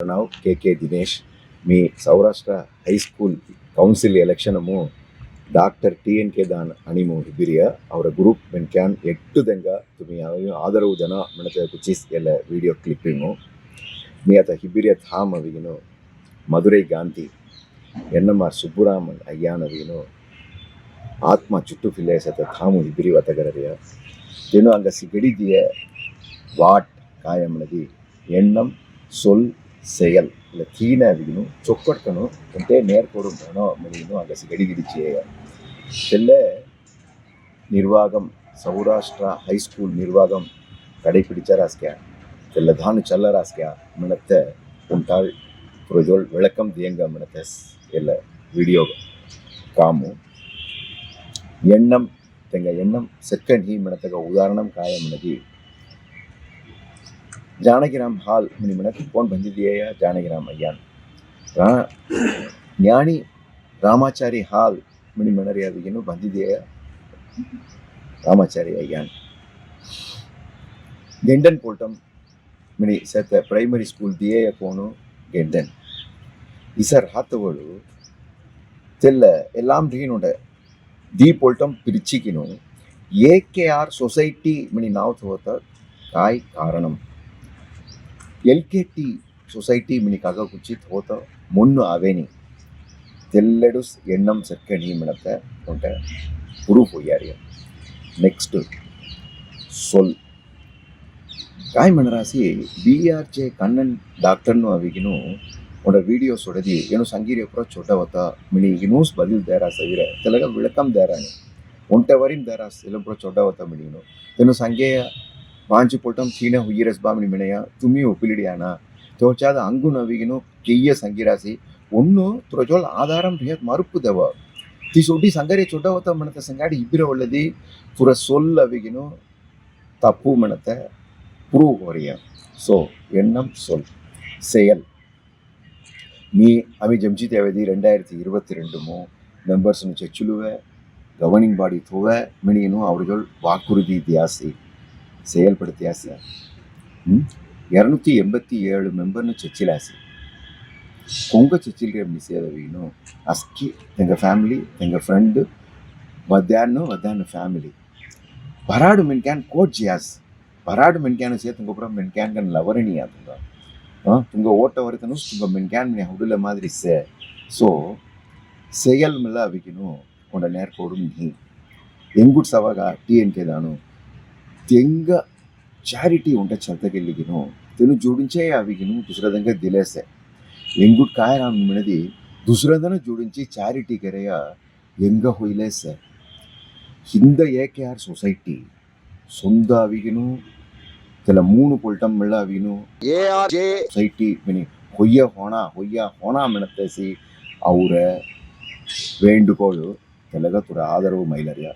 ನಾವು K K Dinesh మీ Saurashtra high school council ಎಲೆಕ್ಷನಮು ಡಾಕ್ಟರ್ ಟಿ ಎನ್ ಕೆ ದಾನ್ ಅಣಿಮು ಹಿಬಿರಿಯ ಅವರ ಗ್ರೂಪ್ ಮೆನ್ಕ್ಯಾನ್ ಎಟ್ಟುದಂಗ ತುಮಿ ಆದರೂ ಜನ ಮಿಣತೆ ಕುಚಿಸ್ ಎಲ್ಲ ವಿಡಿಯೋ ಕ್ಲಿಪ್ಪಿಂಗು ಮೀ ಅತ ಹಿಬಿರಿಯ ಥಾಮ್ ಅವಿಗಿನು Madurai Gandhi N M R Subburaman ಅಯ್ಯಾನ್ ಅವಿಗಿನು ಆತ್ಮ ಚುಟ್ಟು ಫಿಲ್ಲೇಸ್ ಅತ ಥಾಮು ಹಿಬಿರಿ ವತಗರರಿಯ ಏನು ಅಂಗ ಸಿಗಡಿದಿಯ ವಾಟ್ ಕಾಯಮನದಿ ಎಣ್ಣಂ ಸೊಲ್ செயಲ್ ಇಲ್ಲ ಕೀನಾಗಿದೀನು ಚೊಕ್ಕಟ್ಕನು ಒಂದೇ ನೇರ್ ಕೊಡು ಅನ್ನೋ ಮನೆಯನ್ನು அங்கே ಗಡಿಗಿಡಿಚೆ செல்ல நிர்வாகம் சௌராஷ்டிரா ஹைஸ்கூல் நிர்வாகம் கடைபிடிச்ச ராஸ்கியா செல்லதானு செல்ல ராஸ்கியா மினத்தை உண்டாள் புரிதோள் விளக்கம் தியங்க மினத்தை இல்லை வீடியோ காமு. எண்ணம் ತೆಂಗ எண்ணம் ಸೆಕೆಂಡ್ ಹಿ மினத்தக உதாரணம் ಕಾಯ ಮಿಣದಿ ஜானகிராம் ஹால் முனிமனர் போன் பஞ்சிதியா ஜானகிராம் ஐயான் ஞானி ರಾಮಾಚಾರಿ ಹಾಲ್ ಮಿಣಿಮಣರಿ ಅದು ಏನು ಬಂದಿದೆಯ ರಾಮಾಚಾರಿ ಅಯ್ಯಾನ್ ಗೆಂಡನ್ ಕೋಲ್ಟಮ್ ಮಿಣಿ ಸತ್ತ ಪ್ರೈಮರಿ ಸ್ಕೂಲ್ ದಿಯೇಯ ಕೋನು ಗೆಂಡನ್ ಇಸರ್ ಹಾತವಳು ತೆಲ್ಲ ಎಲ್ಲಾಂ ಢೀನುಂಡ ದಿ ಪೋಲ್ಟಮ್ ಪಿರಿಚಿಕಿನು ಏ ಕೆ ಆರ್ ಸೊಸೈಟಿ ಮಿಣಿ ನಾವು ತಗೋತ ಕಾಯ್ ಕಾರಣಂ ಎಲ್ಕೆಟಿ ಸೊಸೈಟಿ ಮಿನಿಕಾಗ ಕುಚಿತ್ ಹೋತ ಮೊನ್ನು ಅವೇನಿ ತೆಲ್ಲೆಡು ಎಣ್ಣಂ ಸೆಕ್ಕಣಿ ಮಿಣತೆ ಉಂಟೆ ಪ್ರೂಫ್ ಹೋಗ್ಯಾರಿಯ ನೆಕ್ಸ್ಟ್ ಸೊಲ್ ಕಾಯ್ ಮಣರಾಸಿ ಬಿ ಆರ್ ಜೆ ಕಣ್ಣನ್ ಡಾಕ್ಟರ್ನು ಅವಿಗಿನೂ உன்னோட வீடியோஸ் உடதி ஏனும் சங்கீரிய கூட சொட்டவத்தா மினி இனூஸ் பதில் தேரா சவிர தெலக விளக்கம் தேரானி ஒன்ட்ட வரையும் தேரா சிலம் கூட சொட்டவத்தா மினினும் தென்னும் சங்கேய ತೆನು ಸಂಗೆಯ ವಾಂಚಿ ಪೊಟ್ಟಂ ಚೀನ ಹುಯ್ಯಿರಸ್ ಬಾ ಮಿಣಿ ಮಿಣಯ ತುಮಿ ಒಪ್ಪಿಲಿಡಿಯಾನ ತೋಚಾದ ಅಂಗು ನವಿಗಿನು ಕೆಯ್ಯ ಸಂಗಿರಾಸಿ ಒನ್ನು ತ್ರೊಜೋಲ್ ಆಧಾರಂ ರಿಯತ್ ಮರುಪು ದೆವ ತಿ ಸೊಡ್ಡಿ ಸಂಗರಿ ಚೊಡ್ಡ ಹೊತ್ತ ಮಿಣತ ಸಂಗಾಡಿ ಇಬ್ಬಿರ ಒಳ್ಳದಿ ಪುರ ಸೊಲ್ ಅವಿಗಿನು ತಪ್ಪು ಮಿಣತೆ ಪ್ರೂವ್ ಹೊರಿಯ ಸೊ ಎಣ್ಣಂ ಸೊಲ್ செயல் మీ అవి జంచితే అవది ரெண்டாயிரத்தி இருபத்தி ரெண்டுமோ மெம்பர்ஸ்னு செச்சுலுவ கவர்னிங் பாடி துவ மினியனும் அவர்கள் வாக்குறுதி தியாசி செயல்படுத்தியாசி இரநூத்தி எண்பத்தி ஏழு மெம்பர்னு ಚಚ್ಚಿಲಾಸಿ ಕೊಂಗ ಚಚ್ಚಿಲ್ರಿ ಮಿಸಿಯದವೀನು ಅಸ್ಕಿ ತೆಂಗ ಫ್ಯಾಮಿಲಿ ತೆಂಗ ಫ್ರೆಂಡ್ ಮಧ್ಯಾಹ್ನ ಮಧ್ಯಾಹ್ನ ಫ್ಯಾಮಿಲಿ ಬರಾಡು ಮೆನ್ಕ್ಯಾನ್ ಕೋಟ್ ಜಿಯಾಸ್ ಬರಾಡು ಮೆನ್ಕ್ಯಾನ್ ಸೇತಂಗೊಬ್ಬರ ಮೆನ್ಕ್ಯಾನ್ ಕನ್ ಲವರಣಿ ಆತಂಗ ತುಂಗ ಓಟ ಹೊರತನು ತುಂಗ ಮೆನ್ಕ್ಯಾನ್ ಮಿನಿ ಹುಡುಲ ಮಾದರಿ ಸೆ ಸೊ செயல் மெல்ல அவிக்கணும் கொண்ட நேர்கோடும் நீ ಎಂಗುಡ್ ಸವಾಗ ಟಿ ಎನ್ ಕೆ ದಾನು ತೆಂಗ ಚಾರಿಟಿ ಉಂಟ ಚಲ್ತಗೆಲ್ಲಿಗಿನು ತೆನು ಜೋಡಿಂಚೇ ಅವಿಗಿನು ದುಸರದಂಗ ದಿಲೇಸೆ ಎಂಗುಡ್ ಕಾಯರಾಮ್ ಮಿಣದಿ ದುಸರದನ ಜೋಡಿಂಚಿ ಚಾರಿಟಿ ಕೆರೆಯ ಎಂಗ ಹೊಯ್ಲೇಸೆ ಹಿಂದ ಏಕೆ ಆರ್ ಸೊಸೈಟಿ ಸೊಂದ ಅವಿಗಿನು ಕೆಲ ಮೂನು ಪೊಲ್ಟಮ್ ಮೆಲ್ಲ ಅವಿನು ಸೊಸೈಟಿ ಮಿನಿ ಹೊಯ್ಯ ಹೊಣ ಹೊಯ್ಯ ಹೊಣ ಮೆಣತೇಸಿ ಅವರ வேண்டுகோள் தெலக துற ஆதரவு மயிலறியா